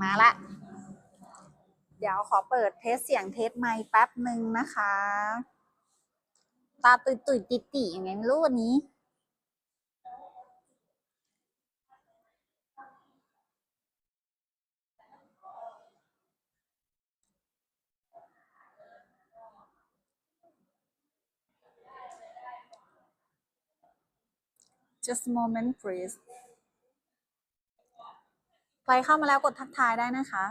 มาละ เดี๋ยวขอเปิดเทสเสียงเทสไมค์แป๊บหนึ่งนะคะ ตาตุยตุยติติอยังไงไม่รู้วันนี้ just a moment please ใครเข้ามาแล้วกดทักทายได้นะคะ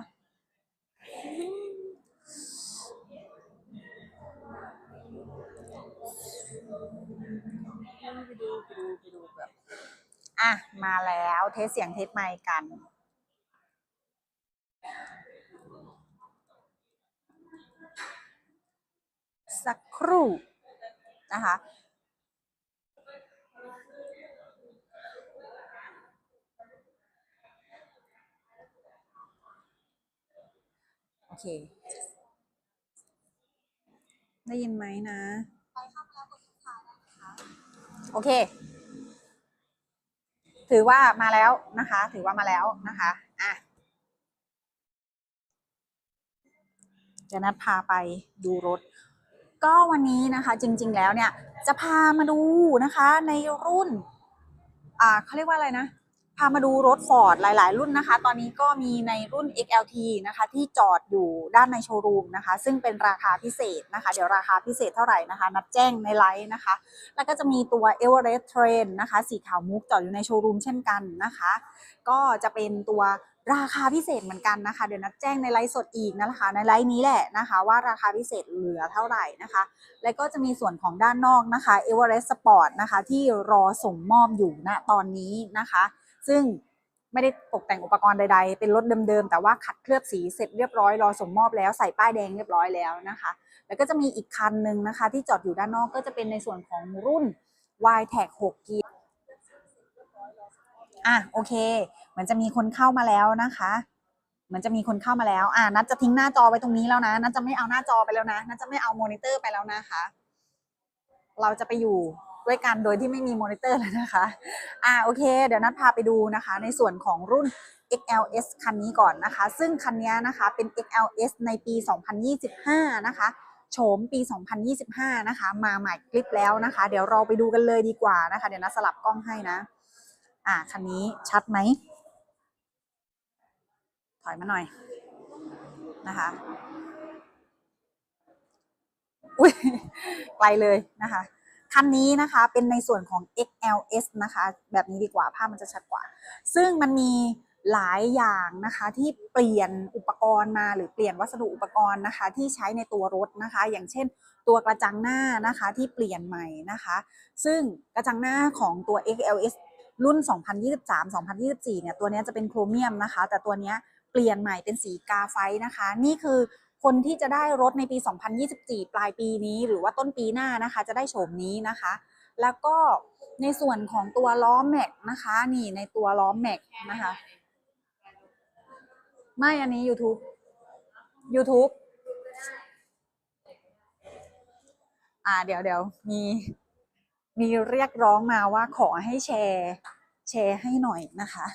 ไปดูไปดูไปดูแบบอะ มาแล้วเทสเสียงเทสไมค์กัน สักครู่นะคะ โอเค ได้ยินไหมนะ โอเค ถือว่ามาแล้วนะคะ ถือว่ามาแล้วนะคะอะเดี๋ยวนัดพาไปดูรถ ก็วันนี้นะคะ จริง ๆ แล้วเนี่ย จะพามาดูนะคะในรุ่น อ่าเขาเรียกว่าอะไรนะ พามาดูรถ Ford หลาย ๆ รุ่นนะคะ ตอนนี้ก็มีในรุ่น XLT นะคะ ที่จอดอยู่ด้านในโชว์รูมนะคะ ซึ่งเป็นราคาพิเศษนะคะ เดี๋ยวราคาพิเศษเท่าไหร่นะคะ นัดแจ้งในไลฟ์นะคะ แล้วก็จะมีตัว Everest Train นะคะ สีขาวมุกจอดอยู่ในโชว์รูมเช่นกันนะคะ ก็จะเป็นตัวราคาพิเศษเหมือนกันนะคะ เดี๋ยวนัดแจ้งในไลฟ์สดอีกนะคะ ในไลฟ์นี้แหละนะคะ ว่าราคาพิเศษเหลือเท่าไหร่นะคะ แล้วก็จะมีส่วนของด้านนอกนะคะ Everest Sport นะคะ ที่รอส่งมอบอยู่ณตอนนี้นะคะ ซึ่งไม่ได้ตกแต่งอุปกรณ์ใดๆ เป็นรถเดิมๆ แต่ว่าขัดเคลือบสีเสร็จเรียบร้อยรอส่งมอบแล้วใส่ป้ายแดงเรียบร้อยแล้วนะคะ แล้วก็จะมีอีกคันหนึ่งนะคะ ที่จอดอยู่ด้านนอกก็จะเป็นในส่วนของรุ่น y t e c 6เกียร์อะโอเคเหมือนจะมีคนเข้ามาแล้วนะคะเหมือนจะมีคนเข้ามาแล้ว อะนัดจะทิ้งหน้าจอไว้ตรงนี้แล้วนะนัดจะไม่เอาหน้าจอไปแล้วนะนัดจะไม่เอามอนิเตอร์ไปแล้วนะคะ เราจะไปอยู่ ด้วยกันโดยที่ไม่มีมอนิเตอร์แล้วนะคะ อ่าโอเค เดี๋ยวนัดพาไปดูนะคะ ในส่วนของรุ่น XLS คันนี้ก่อนนะคะ ซึ่งคันนี้นะคะเป็น XLS ในปี 2025 นะคะโฉมปี 2025 นะคะ มาใหม่คลิปแล้วนะคะ เดี๋ยวเราไปดูกันเลยดีกว่านะคะ เดี๋ยวนัดสลับกล้องให้นะ อ่าคันนี้ชัดไหม ถอยมาหน่อยนะคะ อุ้ยไกลเลยนะคะ คันนี้นะคะเป็นในส่วนของ XLS นะคะ แบบนี้ดีกว่าภาพมันจะชัดกว่า ซึ่งมันมีหลายอย่างนะคะที่เปลี่ยนอุปกรณ์มาหรือเปลี่ยนวัสดุอุปกรณ์นะคะ ที่ใช้ในตัวรถนะคะ อย่างเช่น ตัวกระจังหน้านะคะที่เปลี่ยนใหม่นะคะ ซึ่งกระจังหน้าของตัว XLS รุ่น 2023-2024 เนี่ยตัวนี้จะเป็นโครเมียมนะคะ แต่ตัวนี้เปลี่ยนใหม่เป็นสีกาไฟนะคะ นี่คือ คนที่จะได้รถในปี 2024 ปลายปีนี้ หรือว่าต้นปีหน้านะคะ จะได้โฉมนี้นะคะ แล้วก็ในส่วนของตัวล้อแม็กนะคะ นี่ในตัวล้อแม็กนะคะ ไม่อันนี้ YouTube YouTube อ่าเดี๋ยวเดี๋ยวมีมีเรียกร้องมาว่าขอให้แชร์แชร์ให้หน่อยนะคะ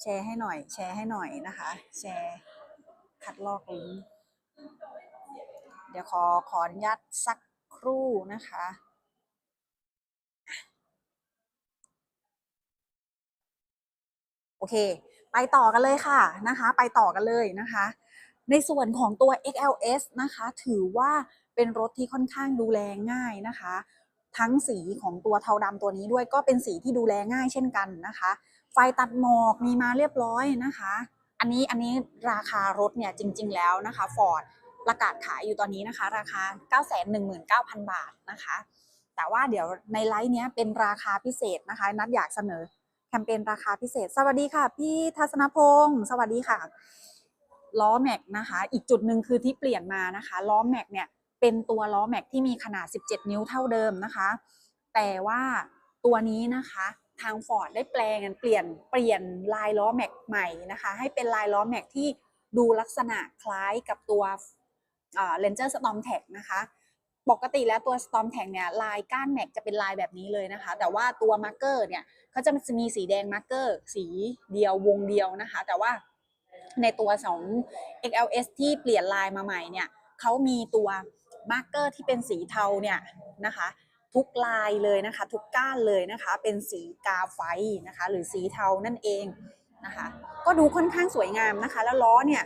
แชร์ให้หน่อย แชร์ให้หน่อยนะคะ แชร์ คัดลอกลิงเดี๋ยวขอขออนุญาตสักครู่นะคะโอเค ไปต่อกันเลยค่ะนะคะ ไปต่อกันเลยนะคะ ในส่วนของตัว XLS นะคะ ถือว่าเป็นรถที่ค่อนข้างดูแลง่ายนะคะ ทั้งสีของตัวเทาดำตัวนี้ด้วยก็เป็นสีที่ดูแลง่ายเช่นกันนะคะ ไฟตัดหมอกมีมาเรียบร้อยนะคะ อันนี้อันนี้ราคารถเนี่ยจริง ๆ แล้วนะคะ Ford ประกาศขายอยู่ตอนนี้นะคะ ราคา 919,000 บาทนะคะ แต่ว่าเดี๋ยวในไลฟ์เนี้ยเป็นราคาพิเศษนะคะ นัดอยากเสนอแคมเปญราคาพิเศษ สวัสดีค่ะ พี่ทัศนพงศ์สวัสดีค่ะล้อแม็กนะคะ อีกจุดหนึ่งคือที่เปลี่ยนมานะคะล้อแม็กเนี่ยเป็นตัวล้อแม็กที่มีขนาด 17 นิ้วเท่าเดิมนะคะ แต่ว่าตัวนี้นะคะ ทาง Ford ได้แปลงเปลี่ยนเปลี่ยนลายล้อแม็กใหม่นะคะ ให้เป็นลายล้อแม็กที่ดูลักษณะคล้ายกับตัวเลนเจอร์สตอมแท็กนะคะ ปกติแล้วตัว Storm Tank เนี่ยลายก้านแม็กจะเป็นลายแบบนี้เลยนะคะ แต่ว่าตัวมาร์เกอร์เนี่ยเขาจะมีสีแดงมาร์เกอร์สีเดียววงเดียวนะคะ แต่ว่าในตัวของ XLS ที่เปลี่ยนลายมาใหม่เนี่ยเขามีตัวมาร์เกอร์ที่เป็นสีเทาเนี่ยนะคะ ทุกลายเลยนะคะ ทุกก้านเลยนะคะ เป็นสีกาไฟนะคะ หรือสีเทานั่นเองนะคะ ก็ดูค่อนข้างสวยงามนะคะ แล้วล้อเนี่ย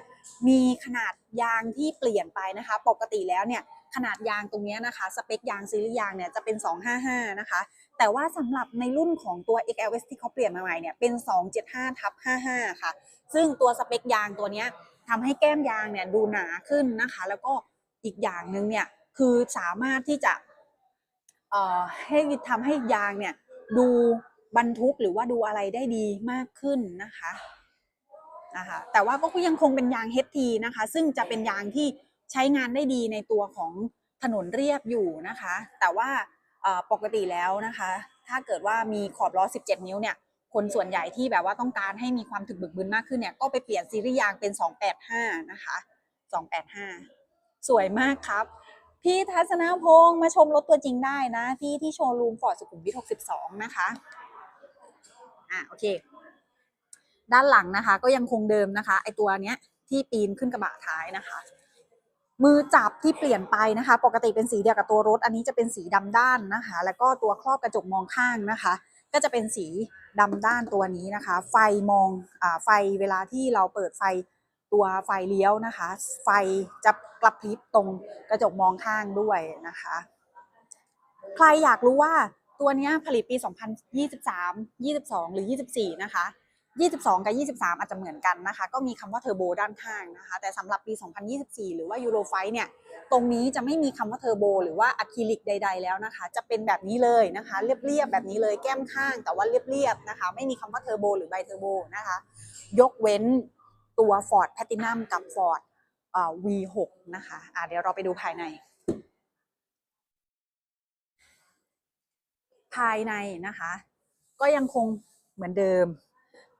มีขนาดยางที่เปลี่ยนไปนะคะ ปกติแล้วเนี่ยขนาดยางตรงเนี้ยนะคะ สเปคยางซีรีส์ยางเนี่ยจะเป็น 255 นะคะ แต่ว่าสำหรับในรุ่นของตัว XLS ที่เขาเปลี่ยนมาใหม่เนี่ยเป็น 275ทับ55 ค่ะ ซึ่งตัวสเปคยางตัวเนี้ยทำให้แก้มยางเนี่ยดูหนาขึ้นนะคะ แล้วก็อีกอย่างหนึ่งเนี่ยคือสามารถที่จะ ให้ทำให้ยางเนี่ยดูบรรทุกหรือว่าดูอะไรได้ดีมากขึ้นนะคะนะคะแต่ว่าก็ยังคงเป็นยาง HT นะคะ ซึ่งจะเป็นยางที่ใช้งานได้ดีในตัวของถนนเรียบอยู่นะคะ แต่ว่าปกติแล้วนะคะ ถ้าเกิดว่ามีขอบล้อ 17 นิ้วเนี่ยคนส่วนใหญ่ที่แบบว่าต้องการให้มีความถึกบึกบึนมากขึ้นเนี่ยก็ไปเปลี่ยนซีรีส์ยางเป็น 285 นะคะ 285 สวยมากครับ พี่ทัศนพงศ์มาชมรถตัวจริงได้นะที่ที่โชว์รูมฟอร์ดสุขุมวิท62 นะคะ อะโอเค ด้านหลังนะคะ ก็ยังคงเดิมนะคะ ไอตัวเนี้ย ที่ปีนขึ้นกระบะท้ายนะคะ มือจับที่เปลี่ยนไปนะคะ ปกติเป็นสีเดียวกับตัวรถ อันนี้จะเป็นสีดำด้านนะคะ แล้วก็ตัวครอบกระจกมองข้างนะคะ ก็จะเป็นสีดำด้านตัวนี้นะคะ ไฟมองอ่าไฟเวลาที่เราเปิดไฟตัวไฟเลี้ยวนะคะ ไฟจะ กระพริบตรงกระจกมองข้างด้วยนะคะ ใครอยากรู้ว่าตัวนี้ผลิตปี 2023 22 หรือ 24 นะคะ 22 กับ 23 อาจจะเหมือนกันนะคะ ก็มีคำว่าเทอร์โบด้านข้างนะคะ แต่สำหรับปี 2024 หรือว่ายูโรไฟเนี่ย ตรงนี้จะไม่มีคำว่าเทอร์โบหรือว่าอะคริลิกใด ๆ แล้วนะคะ จะเป็นแบบนี้เลยนะคะ เรียบๆแบบนี้เลยแก้มข้าง แต่ว่าเรียบๆนะคะ ไม่มีคำว่าเทอร์โบหรือไบเทอร์โบนะคะ ยกเว้นตัว Ford Platinum กับ Ford V6 นะคะอะเดี๋ยวเราไปดูภายใน ภายในนะคะ ก็ยังคงเหมือนเดิม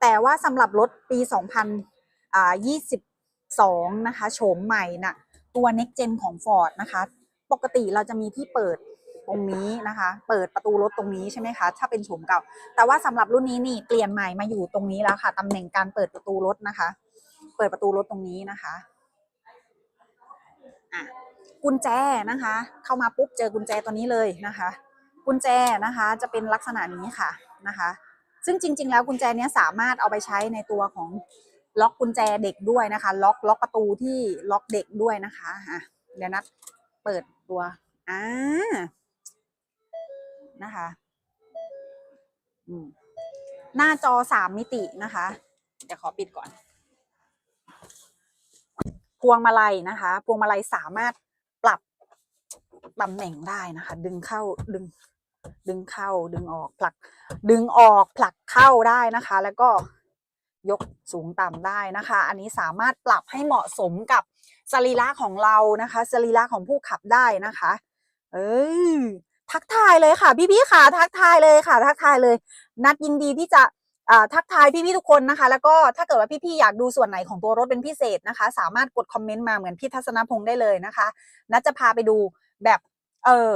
แต่ว่าสำหรับรถปี 2022 นะคะโฉมใหม่น่ะตัว next gen ของ Ford นะคะ ปกติเราจะมีที่เปิดตรงนี้นะคะ เปิดประตูรถตรงนี้ใช่ไหมคะ ถ้าเป็นโฉมเก่า แต่ว่าสำหรับรุ่นนี้นี่เปลี่ยนใหม่มาอยู่ตรงนี้แล้วค่ะตำแหน่งการเปิดประตูรถนะคะ เปิดประตูรถตรงนี้นะคะ อะกุญแจนะคะ เข้ามาปุ๊บเจอกุญแจตัวนี้เลยนะคะ กุญแจนะคะจะเป็นลักษณะนี้ค่ะนะคะ ซึ่งจริง ๆ แล้วกุญแจเนี้ยสามารถเอาไปใช้ในตัวของล็อกกุญแจเด็กด้วยนะคะ ล็อกล็อกประตูที่ล็อกเด็กด้วยนะคะอะเดี๋ยวนัดเปิดตัวอ่านะคะอืมหน้าจอสามมิตินะคะ เดี๋ยวขอปิดก่อน พวงมาลัยนะคะ พวงมาลัยสามารถปรับตำแหน่งได้นะคะ ดึงเข้าดึง ดึงเข้า ดึงออกผลัก ดึงออกผลักเข้าได้นะคะ แล้วก็ยกสูงต่ำได้นะคะ อันนี้สามารถปรับให้เหมาะสมกับสรีระของเรานะคะสรีระของผู้ขับได้นะคะ เอ้ยทักทายเลยค่ะพี่ๆค่ะ ทักทายเลยค่ะ ทักทายเลย นัดยินดีที่จะ ทักทายพี่ๆทุกคนนะคะ แล้วก็ถ้าเกิดว่าพี่ๆอยากดูส่วนไหนของตัวรถเป็นพิเศษนะคะ สามารถกดคอมเมนต์มาเหมือนพี่ทัศนพงศ์ได้เลยนะคะนัดจะพาไปดูแบบเออ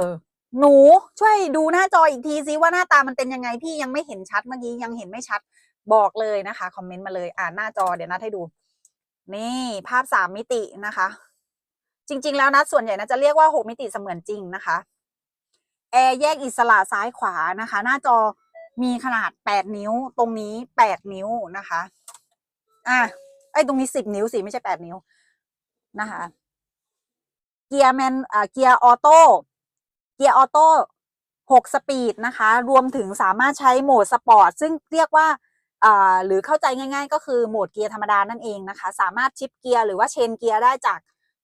หนูช่วยดูหน้าจออีกทีซิว่าหน้าตามันเป็นยังไงพี่ยังไม่เห็นชัดเมื่อกี้ยังเห็นไม่ชัดบอกเลยนะคะคอมเมนต์มาเลยอ่านหน้าจอเดี๋ยวนัดให้ดู นี่ภาพสามมิตินะคะ จริง ๆ แล้วนะส่วนใหญ่นะจะเรียกว่าหกมิติเสมือนจริงนะคะแอร์แยกอิสระซ้ายขวานะคะ หน้าจอ มีขนาดแปดนิ้ว ตรงนี้แปดนิ้วนะคะ อะไอ้ตรงนี้สิบนิ้วสิไม่ใช่แปดนิ้วนะคะ เกียร์แมนอ่าเกียร์ออโต้เกียร์ออโต้หกสปีดนะคะ รวมถึงสามารถใช้โหมดสปอร์ตซึ่งเรียกว่าอ่าหรือเข้าใจง่าย ๆ ก็คือโหมดเกียร์ธรรมดานั่นเองนะคะ สามารถชิปเกียร์หรือว่าเชนเกียร์ได้จาก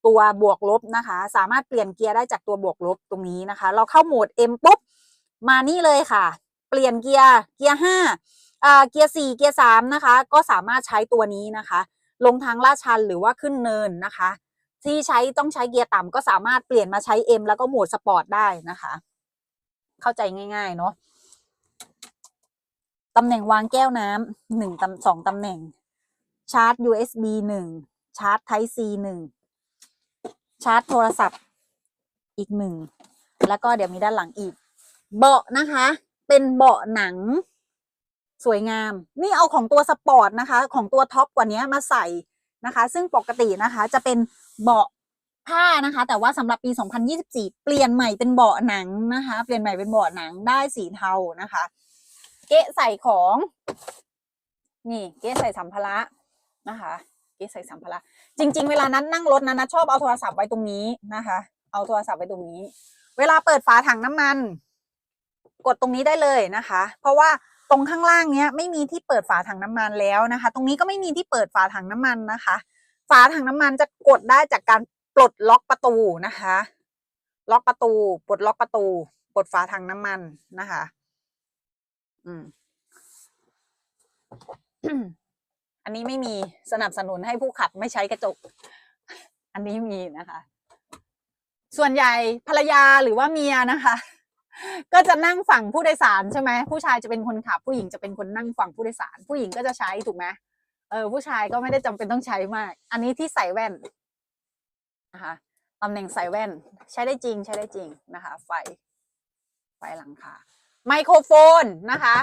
ตัวบวกลบนะคะ สามารถเปลี่ยนเกียร์ได้จากตัวบวกลบตรงนี้นะคะ เราเข้าโหมด M ปุ๊บมานี่เลยค่ะ เปลี่ยนเกียร์เกียร์ห้าเกียร์สี่เกียร์สามนะคะ ก็สามารถใช้ตัวนี้นะคะ ลงทางลาดชันหรือว่าขึ้นเนินนะคะ ที่ใช้ต้องใช้เกียร์ต่ำก็สามารถเปลี่ยนมาใช้ M แล้วก็โหมดสปอร์ตได้นะคะ เข้าใจง่าย ๆ เนาะตำแหน่งวางแก้วน้ำหนึ่งตำสองตำแหน่ง ชาร์จ USB หนึ่งชาร์จ Type C หนึ่งชาร์จโทรศัพท์อีกหนึ่งแล้วก็เดี๋ยวมีด้านหลังอีก เบาะนะคะ เป็นเบาะหนัง สวยงาม นี่เอาของตัวสปอร์ตนะคะ ของตัวท็อปกว่านี้มาใส่นะคะ ซึ่งปกตินะคะจะเป็นเบาะผ้านะคะ แต่ว่าสำหรับปี 2024 เปลี่ยนใหม่เป็นเบาะหนังนะคะ เปลี่ยนใหม่เป็นเบาะหนังได้สีเทานะคะ เกะใส่ของ นี่ เกะใส่สัมภาระนะคะเกะใส่สัมภาระจริง ๆ เวลานั้นนั่งรถนั้นนะชอบเอาโทรศัพท์ไว้ตรงนี้นะคะ เอาโทรศัพท์ไว้ตรงนี้ เวลาเปิดฝาถังน้ำมัน กดตรงนี้ได้เลยนะคะ เพราะว่าตรงข้างล่างเนี้ยไม่มีที่เปิดฝาถังน้ำมันแล้วนะคะ ตรงนี้ก็ไม่มีที่เปิดฝาถังน้ำมันนะคะ ฝาถังน้ำมันจะกดได้จากการปลดล็อกประตูนะคะ ล็อกประตูปลดล็อกประตูปลดฝาถังน้ำมันนะคะ อืมอันนี้ไม่มีสนับสนุนให้ผู้ขับไม่ใช้กระจก อันนี้มีนะคะ ส่วนใหญ่ภรรยาหรือว่าเมียนะคะ ก็จะนั่งฝั่งผู้โดยสารใช่ไหมผู้ชายจะเป็นคนขับ ผู้หญิงจะเป็นคนนั่งฝั่งผู้โดยสาร ผู้หญิงก็จะใช้ถูกไหมเออ ผู้ชายก็ไม่ได้จำเป็นต้องใช้มาก อันนี้ที่ใส่แว่นนะคะตำแหน่งใส่แว่น ใช้ได้จริงใช้ได้จริงนะคะ ไฟ ไฟหลังคาไมโครโฟนนะคะ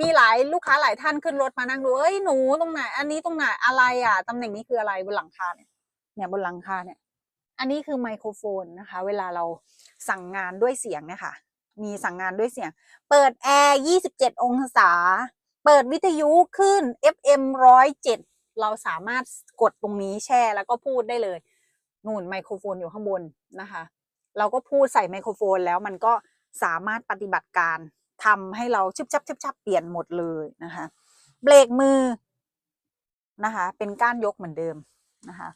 มีหลายลูกค้าหลายท่านขึ้นรถมานั่งดูเอ้ยหนูตรงไหน อันนี้ตรงไหนอะไรอะตำแหน่งนี้คืออะไรบนหลังคาเนี่ย เนี่ยบนหลังคาเนี่ย อันนี้คือไมโครโฟนนะคะ เวลาเราสั่งงานด้วยเสียงเนี่ยค่ะ มีสั่งงานด้วยเสียง เปิดแอร์27 องศา เปิดวิทยุขึ้น FM 107 เราสามารถกดตรงนี้แช่แล้วก็พูดได้เลยนู่นไมโครโฟนอยู่ข้างบนนะคะ เราก็พูดใส่ไมโครโฟนแล้วมันก็สามารถปฏิบัติการทำให้เราชิบชับชิบชับเปลี่ยนหมดเลยนะคะ เบรกมือนะคะ เป็นก้านยกเหมือนเดิมนะคะ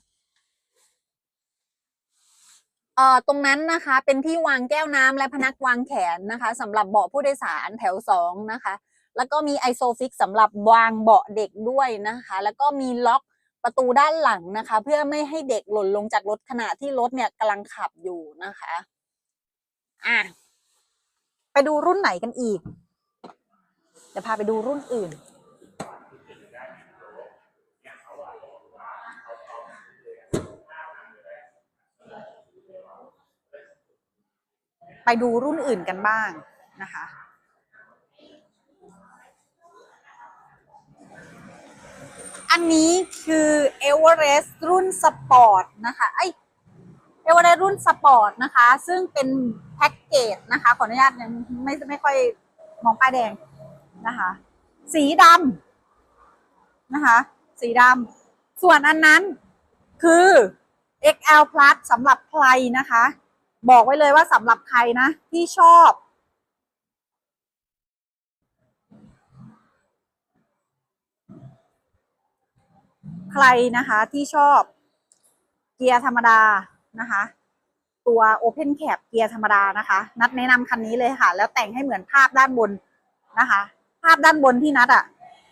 เอ่อตรงนั้นนะคะเป็นที่วางแก้วน้ำและพนักวางแขนนะคะสำหรับเบาะผู้โดยสารแถวสองนะคะ แล้วก็มีไอโซฟิกสำหรับวางเบาะเด็กด้วยนะคะ แล้วก็มีล็อกประตูด้านหลังนะคะ เพื่อไม่ให้เด็กหล่นลงจากรถขณะที่รถเนี่ยกำลังขับอยู่นะคะอะไปดูรุ่นไหนกันอีกเดี๋ยวพาไปดูรุ่นอื่น ไปดูรุ่นอื่นกันบ้างนะคะ อันนี้คือเอเวอเรสต์รุ่นสปอร์ตนะคะไอเอเวอเรสต์รุ่นสปอร์ตนะคะ ซึ่งเป็นแพ็กเกจนะคะ ขออนุญาตยังไม่ไม่ค่อยมองป้ายแดงนะคะ สีดำนะคะ สีดำส่วนอันนั้นคือ XL Plus สำหรับใครนะคะ บอกไว้เลยว่าสำหรับใครนะที่ชอบ ใครนะคะที่ชอบเกียร์ธรรมดานะคะ ตัว Open Cap เกียร์ธรรมดานะคะ นัดแนะนำคันนี้เลยค่ะ แล้วแต่งให้เหมือนภาพด้านบนนะคะ ภาพด้านบนที่นัดอะ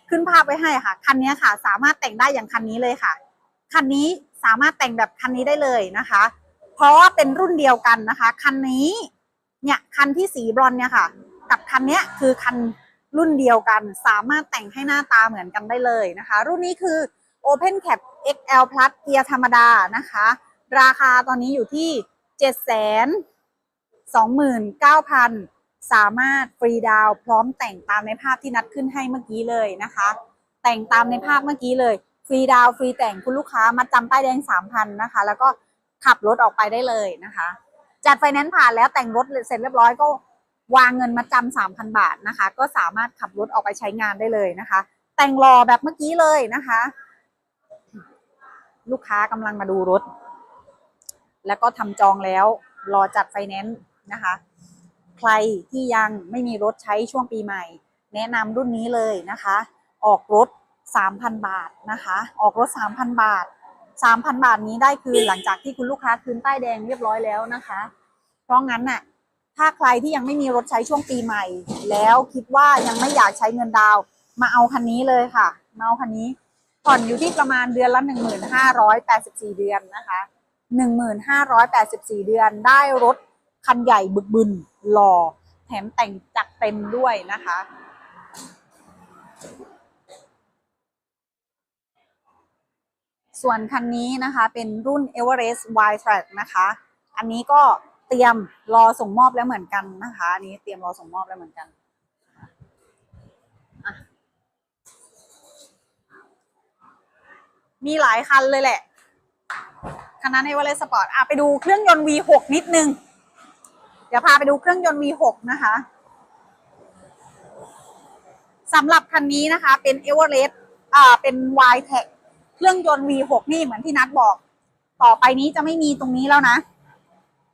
ขึ้นภาพไว้ให้ค่ะ คันนี้ค่ะ สามารถแต่งได้อย่างคันนี้เลยค่ะ คันนี้สามารถแต่งแบบคันนี้ได้เลยนะคะ เพราะว่าเป็นรุ่นเดียวกันนะคะ คันนี้เนี่ยคันที่สีบรอนเนี่ยค่ะ กับคันเนี้ยคือคันรุ่นเดียวกัน สามารถแต่งให้หน้าตาเหมือนกันได้เลยนะคะ รุ่นนี้คือ Open Cap XL Plus เกียร์ธรรมดานะคะ ราคาตอนนี้อยู่ที่ 7 2 9 0 0 0 สามารถฟรีดาวน์พร้อมแต่งตามในภาพที่นัดขึ้นให้เมื่อกี้เลยนะคะ แต่งตามในภาพเมื่อกี้เลย ฟรีดาวน์ฟรีแต่งคุณลูกค้ามาจำป้ายแดง 3,000นะคะ แล้วก็ ขับรถออกไปได้เลยนะคะ จัดไฟแนนซ์ผ่านแล้วแต่งรถเสร็จเรียบร้อยก็วางเงินมาจำ3,000บาทนะคะ ก็สามารถขับรถออกไปใช้งานได้เลยนะคะ แต่งรอแบบเมื่อกี้เลยนะคะ ลูกค้ากำลังมาดูรถ แล้วก็ทำจองแล้วรอจัดไฟแนนซ์นะคะ ใครที่ยังไม่มีรถใช้ช่วงปีใหม่ แนะนำรุ่นนี้เลยนะคะ ออกรถ 3,000 บาทนะคะ ออกรถ 3,000 บาท 3,000 บาทนี้ได้คืนหลังจากที่คุณลูกค้าคืนป้ายแดงเรียบร้อยแล้วนะคะ เพราะงั้นน่ะถ้าใครที่ยังไม่มีรถใช้ช่วงปีใหม่ แล้วคิดว่ายังไม่อยากใช้เงินดาว มาเอาคันนี้เลยค่ะมาเอาคันนี้ผ่อนอยู่ที่ประมาณเดือนละ 1,584 เดือนนะคะ1,584 เดือนได้รถคันใหญ่บึกบึนหล่อแถมแต่งจัดเต็มด้วยนะคะ ส่วนคันนี้นะคะเป็นรุ่น Everest Wide Track นะคะ อันนี้ก็เตรียมรอส่งมอบแล้วเหมือนกันนะคะอันนี้เตรียมรอส่งมอบแล้วเหมือนกันมีหลายคันเลยแหละคันนั้นในวอลเลสปอร์ตอะไปดูเครื่องยนต์ V6 นิดนึง เดี๋ยวพาไปดูเครื่องยนต์ V6 นะคะสำหรับคันนี้นะคะเป็น e v e r e s t อ่าเป็น y t e c เครื่องยนต์ V6 นี่เหมือนที่นัดบอก ต่อไปนี้จะไม่มีตรงนี้แล้วนะ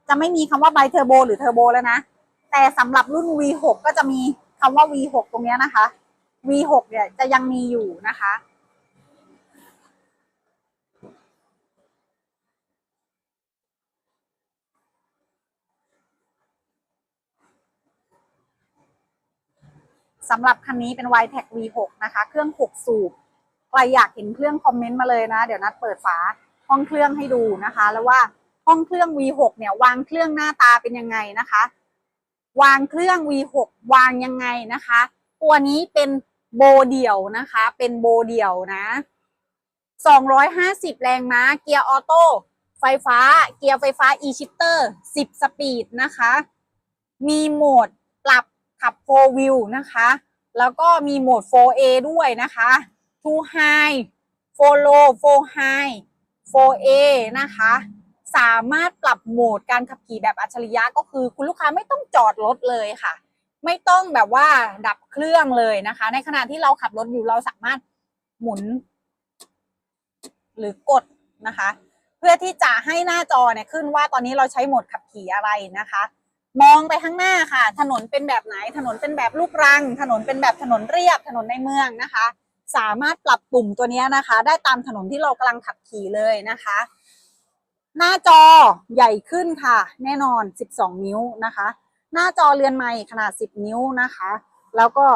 จะไม่มีคำว่าไบเทอร์โบหรือเทอร์โบแล้วนะ แต่สำหรับรุ่น V6 ก็จะมีคำว่า V6 ตรงนี้นะคะ V6 เนี่ยจะยังมีอยู่นะคะสำหรับคันนี้เป็น y t e c V6 นะคะ เครื่อง 6 สูบ ใครอยากเห็นเครื่องคอมเมนต์มาเลยนะ เดี๋ยวนัดเปิดฝาห้องเครื่องให้ดูนะคะ แล้วว่าห้องเครื่อง V6 เนี่ยวางเครื่องหน้าตาเป็นยังไงนะคะ วางเครื่อง V6 วางยังไงนะคะ ตัวนี้เป็นโบเดี่ยวนะคะ เป็นโบเดี่ยวนะ250 แรงม้า เกียร์ออโต้ ไฟฟ้า เกียร์ไฟฟ้า e-shifter 10 สปีดนะคะ มีโหมดปรับขับ4 wheel นะคะ แล้วก็มีโหมด 4A ด้วยนะคะ 2 high 4 low 4 high 4A นะคะ สามารถปรับโหมดการขับขี่แบบอัจฉริยะก็คือคุณลูกค้าไม่ต้องจอดรถเลยค่ะ ไม่ต้องแบบว่าดับเครื่องเลยนะคะ ในขณะที่เราขับรถอยู่เราสามารถหมุน หรือกดนะคะ เพื่อที่จะให้หน้าจอเนี่ยขึ้นว่าตอนนี้เราใช้โหมดขับขี่อะไรนะคะมองไปข้างหน้าค่ะ ถนนเป็นแบบไหน ถนนเป็นแบบลูกรัง ถนนเป็นแบบถนนเรียบ ถนนในเมืองนะคะ สามารถปรับปุ่มตัวนี้นะคะ ได้ตามถนนที่เรากำลังขับขี่เลยนะคะ หน้าจอใหญ่ขึ้นค่ะ แน่นอน 12 นิ้วนะคะ หน้าจอเรือนใหม่ขนาด 10 นิ้วนะคะ แล้วก็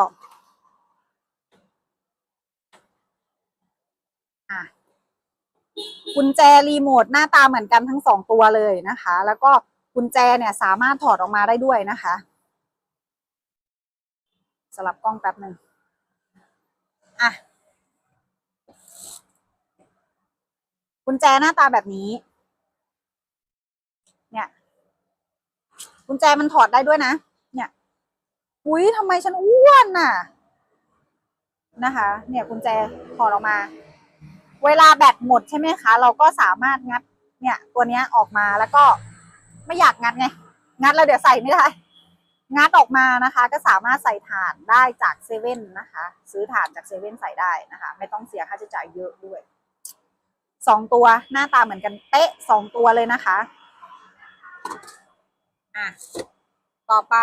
กุญแจรีโมทหน้าตาเหมือนกันทั้งสองตัวเลยนะคะ แล้วก็กุญแจเนี่ยสามารถถอดออกมาได้ด้วยนะคะสลับกล้องแป๊บหนึ่ง อะกุญแจหน้าตาแบบนี้ เนี่ยกุญแจมันถอดได้ด้วยนะ เนี่ย อุ้ยทำไมฉันอ้วนน่ะ นะคะ เนี่ยกุญแจถอดออกมา เวลาแบตหมดใช่ไหมคะ เราก็สามารถงัด เนี่ย ตัวเนี้ยออกมาแล้วก็ไม่อยากงัดไง งัดแล้วเดี๋ยวใส่ไม่ได้ งัดออกมานะคะก็สามารถใส่ถ่านได้จากเซเว่นนะคะ ซื้อถ่านจากเซเว่นใส่ได้นะคะ ไม่ต้องเสียค่าใช้จ่ายเยอะด้วยสองตัวหน้าตาเหมือนกันเป๊ะสองตัวเลยนะคะอะต่อไป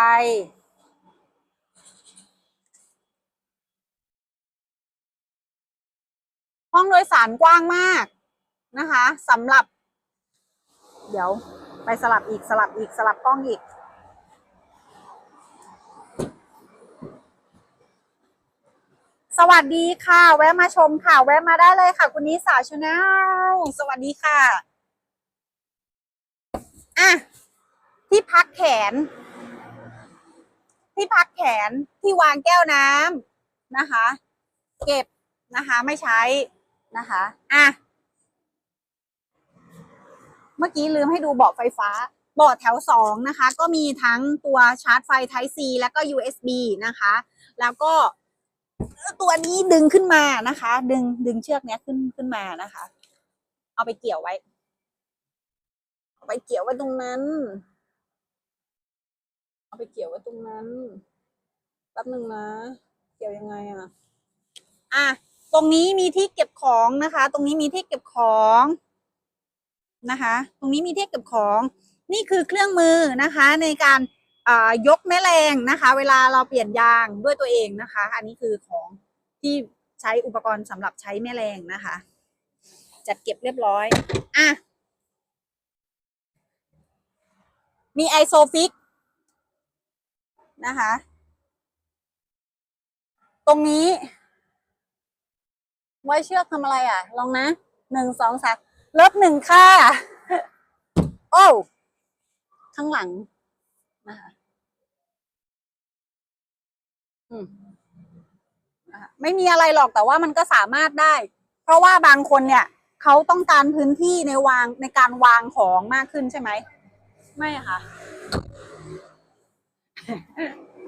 ห้องโดยสารกว้างมากนะคะสำหรับ เดี๋ยวไปสลับอีกสลับอีกสลับกล้องอีก สวัสดีค่ะ แวะมาชมค่ะ แวะมาได้เลยค่ะ คุณนิสาชาแนลสวัสดีค่ะอะที่พักแขน ที่พักแขนที่วางแก้วน้ำนะคะ เก็บนะคะ ไม่ใช้นะคะอะเมื่อกี้ลืมให้ดูเบาะไฟฟ้าเบาะแถวสองนะคะ ก็มีทั้งตัวชาร์จไฟ Type C แล้วก็ USB นะคะ แล้วก็ ตัวนี้ดึงขึ้นมานะคะ ดึงดึงเชือกเนี้ยขึ้นขึ้นมานะคะ เอาไปเกี่ยวไว้เอาไปเกี่ยวไว้ตรงนั้น เอาไปเกี่ยวไว้ตรงนั้นแป๊บหนึ่งนะเกี่ยวยังไงอะอะตรงนี้มีที่เก็บของนะคะ ตรงนี้มีที่เก็บของนะคะ ตรงนี้มีที่เก็บของ นี่คือเครื่องมือนะคะ ในการ ยกแม่แรงนะคะ เวลาเราเปลี่ยนยางด้วยตัวเองนะคะ อันนี้คือของที่ใช้อุปกรณ์สำหรับใช้แม่แรงนะคะ จัดเก็บเรียบร้อยอะมีไอโซฟิกนะคะ ตรงนี้ ไว้เชือกทำอะไรอะ ลองนะหนึ่งสองสามลบหนึ่งค่าโอ้ ข้างหลัง นะคะอืมนะคะไม่มีอะไรหรอกแต่ว่ามันก็สามารถได้ เพราะว่าบางคนเนี่ยเขาต้องการพื้นที่ในวางในการวางของมากขึ้นใช่ไหม ไม่อะค่ะ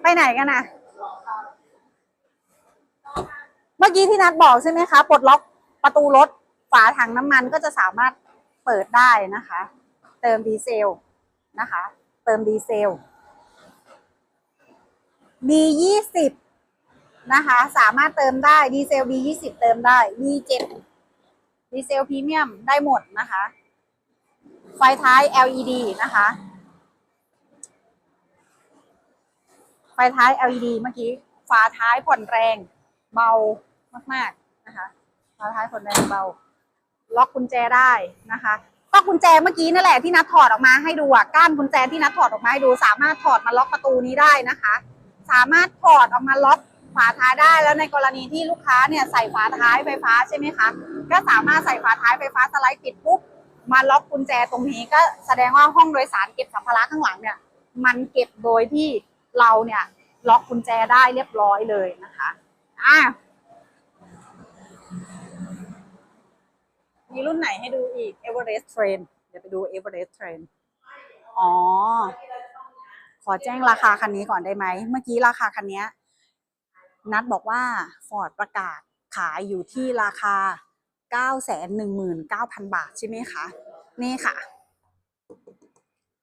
ไปไหนกันนะเมื่อกี้ที่นัดบอกใช่ไหมคะปลดล็อกประตูรถฝาถังน้ำมันก็จะสามารถเปิดได้นะคะ เติมดีเซลนะคะ เติมดีเซล B ยี่สิบนะคะ สามารถเติมได้ดีเซล B ยี่สิบเติมได้ B เจ็ดดีเซลพรีเมียมได้หมดนะคะ ไฟท้าย LED นะคะ ไฟท้าย LED เมื่อกี้ฝาท้ายผ่อนแรงเบามากๆนะคะฝาท้ายผ่อนแรงเบา ล็อกกุญแจได้นะคะก็กุญแจเมื่อกี้นั่นแหละที่นัดถอดออกมาให้ดูอะก้านกุญแจที่นัดถอดออกมาให้ดูสามารถถอดมาล็อกประตูนี้ได้นะคะ สามารถถอดออกมาล็อกฝาท้ายได้แล้วในกรณีที่ลูกค้าเนี่ยใส่ฝาท้ายไฟฟ้าใช่ไหมคะก็สามารถใส่ฝาท้ายไฟฟ้าสไลด์ปิดปุ๊บมาล็อกกุญแจตรงนี้ก็แสดงว่าห้องโดยสารเก็บสัมภาระข้างหลังเนี่ย มันเก็บโดยที่เราเนี่ยล็อกกุญแจได้เรียบร้อยเลยนะคะอะมีรุ่นไหนให้ดูอีก Everest Train เดี๋ยวไปดู Everest Train อ๋อ ขอแจ้งราคาคันนี้ก่อนได้ไหม เมื่อกี้ราคาคันนี้นัดบอกว่า Ford ประกาศขายอยู่ที่ราคา 919,000 บาทใช่ไหมคะ นี่ค่ะ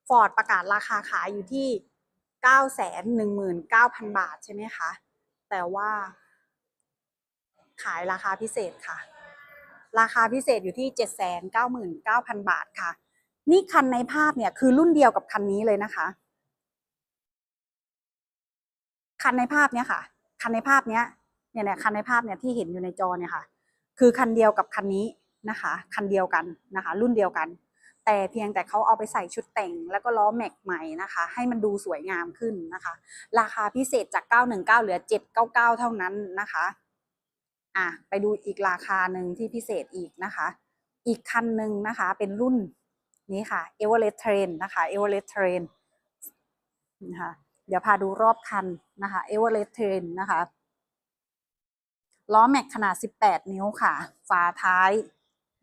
Ford ประกาศราคาขายอยู่ที่ 919,000 บาทใช่ไหมคะ แต่ว่า ขายราคาพิเศษค่ะ ราคาพิเศษอยู่ที่ 799,000 บาทค่ะ นี่คันในภาพเนี่ยคือรุ่นเดียวกับคันนี้เลยนะคะ คันในภาพเนี้ยค่ะ คันในภาพเนี้ยเนี่ยเนี่ยคันในภาพเนี่ยที่เห็นอยู่ในจอเนี่ยค่ะ คือคันเดียวกับคันนี้นะคะ คันเดียวกันนะคะ รุ่นเดียวกัน แต่เพียงแต่เขาเอาไปใส่ชุดแต่ง แล้วก็ล้อแม็กใหม่นะคะ ให้มันดูสวยงามขึ้นนะคะ ราคาพิเศษจาก 919 เหลือ 799 เท่านั้นนะคะอะไปดูอีกราคาหนึ่งที่พิเศษอีกนะคะ อีกคันหนึ่งนะคะเป็นรุ่นนี้ค่ะ Everest Train นะคะ Everest Train นะคะ เดี๋ยวพาดูรอบคันนะคะ Everest Train นนะคะล้อแม็กขนาด 18 นิ้วค่ะ ฝาท้าย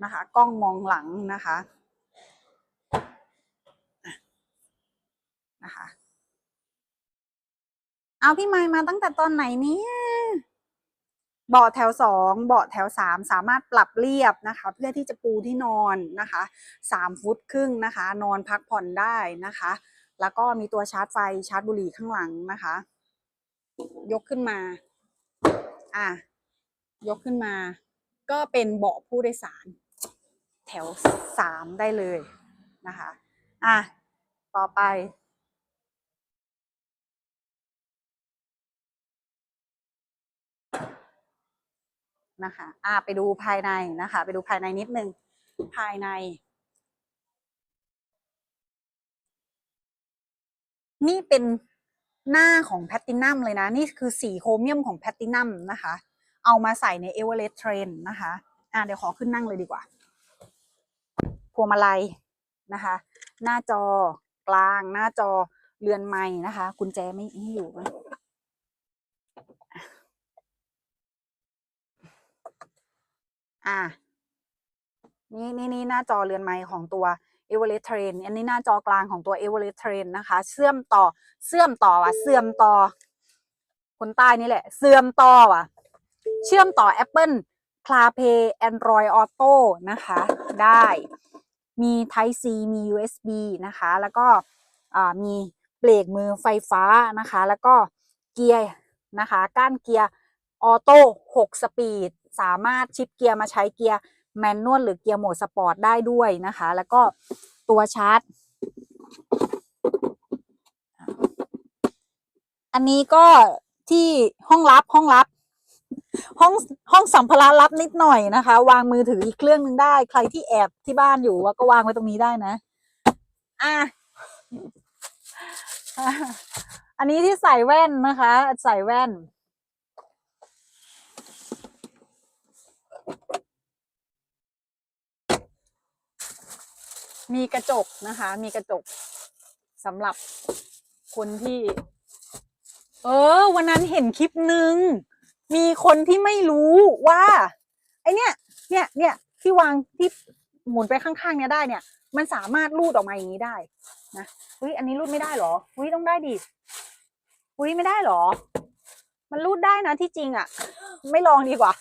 นะคะ กล้องมองหลังนะคะนะคะ เอาพี่ไมมาตั้งแต่ตอนไหนเนี่ยเบาะแถวสองเบาะแถวสามสามารถปรับเรียบนะคะ เพื่อที่จะปูที่นอนนะคะสามฟุตครึ่งนะคะ นอนพักผ่อนได้นะคะ แล้วก็มีตัวชาร์จไฟชาร์จบุหรี่ข้างหลังนะคะ ยกขึ้นมา อะ ยกขึ้นมา ก็เป็นเบาะผู้โดยสาร แถวสามได้เลยนะคะ อะ ต่อไป นะคะ อะ ไปดูภายในนะคะ ไปดูภายในนิดนึง ภายใน นี่เป็นหน้าของแพตตินัมเลยนะ นี่คือสีโครเมียมของแพตตินัมนะคะ เอามาใส่ในเอเวอเรสต์เทรนนะคะอะเดี๋ยวขอขึ้นนั่งเลยดีกว่า พวงมาลัยนะคะ หน้าจอกลางหน้าจอเรือนไม้นะคะ กุญแจไม่ไม่อยู่อะนี่นี่นี่หน้าจอเรือนไม้ของตัว e v e r e s t Train อันนี้หน้าจอกลางของตัว e v e r e s t Train นนะคะ เชื่อมต่อเชื่อมต่อว่ะเสื่อมต่อ คนใต้นี่แหละเสื่อมต่อว่ะ เชื่อมต่อ Apple CarPlay Android Auto นะคะ ได้มี Type C มี USB นะคะ แล้วก็มีเบรกมือไฟฟ้านะคะ แล้วก็เกียร์นะคะ ก้านเกียร์ออโต้6สปีด สามารถชิปเกียร์มาใช้เกียร์ แมนนวลหรือเกียร์โหมดสปอร์ตได้ด้วยนะคะ แล้วก็ตัวชาร์จ อันนี้ก็ที่ห้องลับห้องลับ ห้องห้องสัมภาระลับนิดหน่อยนะคะ วางมือถืออีกเครื่องหนึ่งได้ ใครที่แอบที่บ้านอยู่ก็วางไว้ตรงนี้ได้นะ อะอันนี้ที่ใส่แว่นนะคะ ใส่แว่น มีกระจกนะคะ มีกระจกสำหรับคนที่ เออ วันนั้นเห็นคลิปหนึ่งมีคนที่ไม่รู้ว่า ไอเนี้ยเนี่ยเนี่ยที่วางที่หมุนไปข้างๆเนี่ยได้เนี่ย มันสามารถรูดออกมาอย่างนี้ได้นะเฮ้ยอันนี้รูดไม่ได้เหรอเฮ้ยต้องได้ดิอุ้ยไม่ได้เหรอ มันรูดได้นะที่จริงอะ่ะ ไม่ลองดีกว่า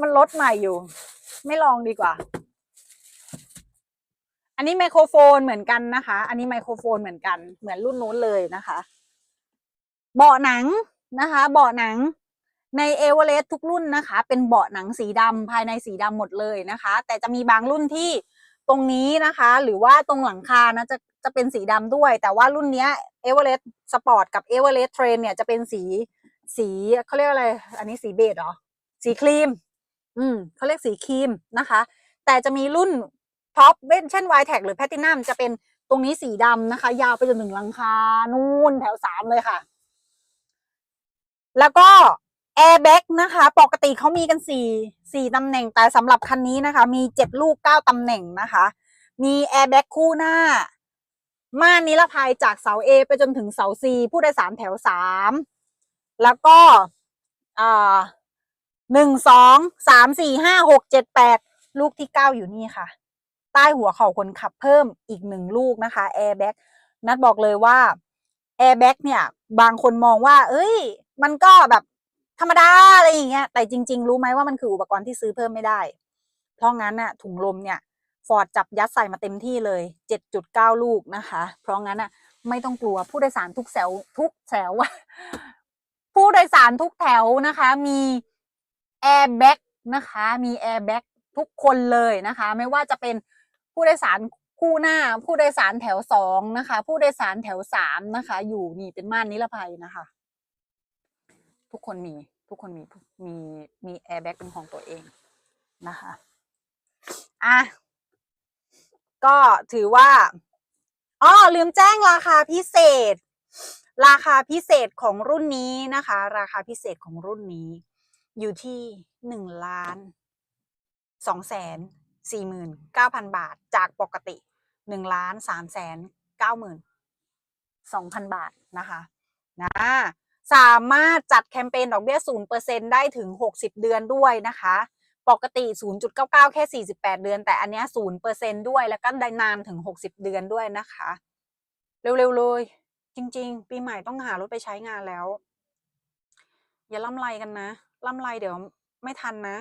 มันลดใหม่อยู่ ไม่ลองดีกว่า อันนี้ไมโครโฟนเหมือนกันนะคะ อันนี้ไมโครโฟนเหมือนกัน เหมือนรุ่นนู้นเลยนะคะ เบาะหนังนะคะ เบาะหนังในเอเวอเรสต์ทุกรุ่นนะคะ เป็นเบาะหนังสีดำภายในสีดำหมดเลยนะคะ แต่จะมีบางรุ่นที่ตรงนี้นะคะ หรือว่าตรงหลังคานะจะจะเป็นสีดำด้วย แต่ว่ารุ่นเนี้ยเอเวอเรสต์สปอร์ตกับเอเวอเรสต์เทรนเนี่ยจะเป็นสีสีเขาเรียกอะไร อันนี้สีเบจเหรอ สีครีม อืมเขาเรียกสีครีมนะคะ แต่จะมีรุ่น ท็อปเว้นเช่นไวแท็กหรือแพตินัมจะเป็นตรงนี้สีดำนะคะ ยาวไปจนถึงหลังคา นู่นแถวสามเลยค่ะ แล้วก็แอร์แบ็กนะคะ ปกติเขามีกันสี่สี่ตำแหน่งแต่สำหรับคันนี้นะคะ มีเจ็ดลูกเก้าตำแหน่งนะคะ มีแอร์แบ็กคู่หน้า ม่านนิรภัยจากเสา A ไปจนถึงเสา C ผู้โดยสารแถวสามแล้วก็หนึ่งสองสามสี่ห้าหกเจ็ดแปดลูกที่เก้าอยู่นี่ค่ะ ใต้หัวเข่าคนขับเพิ่มอีกหนึ่งลูกนะคะแอร์แบ็กนัดบอกเลยว่าแอร์แบ็กเนี่ยบางคนมองว่า เอ้ย มันก็แบบธรรมดาอะไรอย่างเงี้ยแต่จริง ๆ รู้ไหมว่ามันคืออุปกรณ์ที่ซื้อเพิ่มไม่ได้ เพราะงั้นน่ะถุงลมเนี่ยฟอร์ดจับยัดใส่มาเต็มที่เลย 7.9 ลูกนะคะ เพราะงั้นน่ะไม่ต้องกลัวผู้โดยสารทุกแถวทุกแถวผู้โดยสารทุกแถวนะคะ มีแอร์แบ็กนะคะ มีแอร์แบ็กทุกคนเลยนะคะ ไม่ว่าจะเป็น ผู้โดยสารคู่หน้า ผู้โดยสารแถวสองนะคะ ผู้โดยสารแถวสามนะคะ อยู่นี่เป็นม่านนิรภัยนะคะ ทุกคนมีทุกคนมีมีมีแอร์แบ็กเป็นของตัวเองนะคะอะก็ถือว่าอ๋อลืมแจ้งราคาพิเศษ ราคาพิเศษของรุ่นนี้นะคะ ราคาพิเศษของรุ่นนี้ อยู่ที่หนึ่งล้านสองแสน สี่หมื่นเก้าพันบาท จากปกติหนึ่งล้านสามแสนเก้าหมื่นสองพันบาทนะคะนะสามารถจัดแคมเปญดอกเบี้ยศูนย์เปอร์เซ็นได้ถึงหกสิบเดือนด้วยนะคะ ปกติ 0.99 แค่ 48 เดือน แต่อันนี้ย0%ด้วย แล้วก็ได้นานถึง 60 เดือนด้วยนะคะ เร็วๆเลย จริง ๆ ปีใหม่ต้องหารถไปใช้งานแล้ว อย่าล่ำไรกันนะ ล่ำไรเดี๋ยวไม่ทันนะ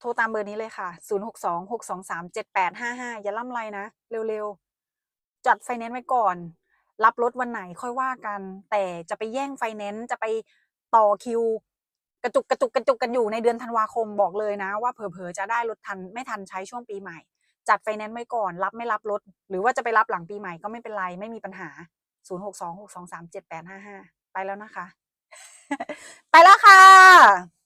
โทรตามเบอร์นี้เลยค่ะ 062-623-7855 อย่าล่ำไรนะ เร็วๆ จัดไฟแนนซ์ไว้ก่อน รับรถวันไหนค่อยว่ากัน แต่จะไปแย่งไฟแนนซ์จะไปต่อคิว กระจุกกระจุกกระจุกกันอยู่ในเดือนธันวาคมบอกเลยนะ ว่าเผลอๆจะได้รถทันไม่ทันใช้ช่วงปีใหม่ จัดไฟแนนซ์ไว้ก่อน รับไม่รับรถ หรือว่าจะไปรับหลังปีใหม่ก็ไม่เป็นไรไม่มีปัญหา 062 623 7855 ไปแล้วนะคะ ไปแล้วค่ะ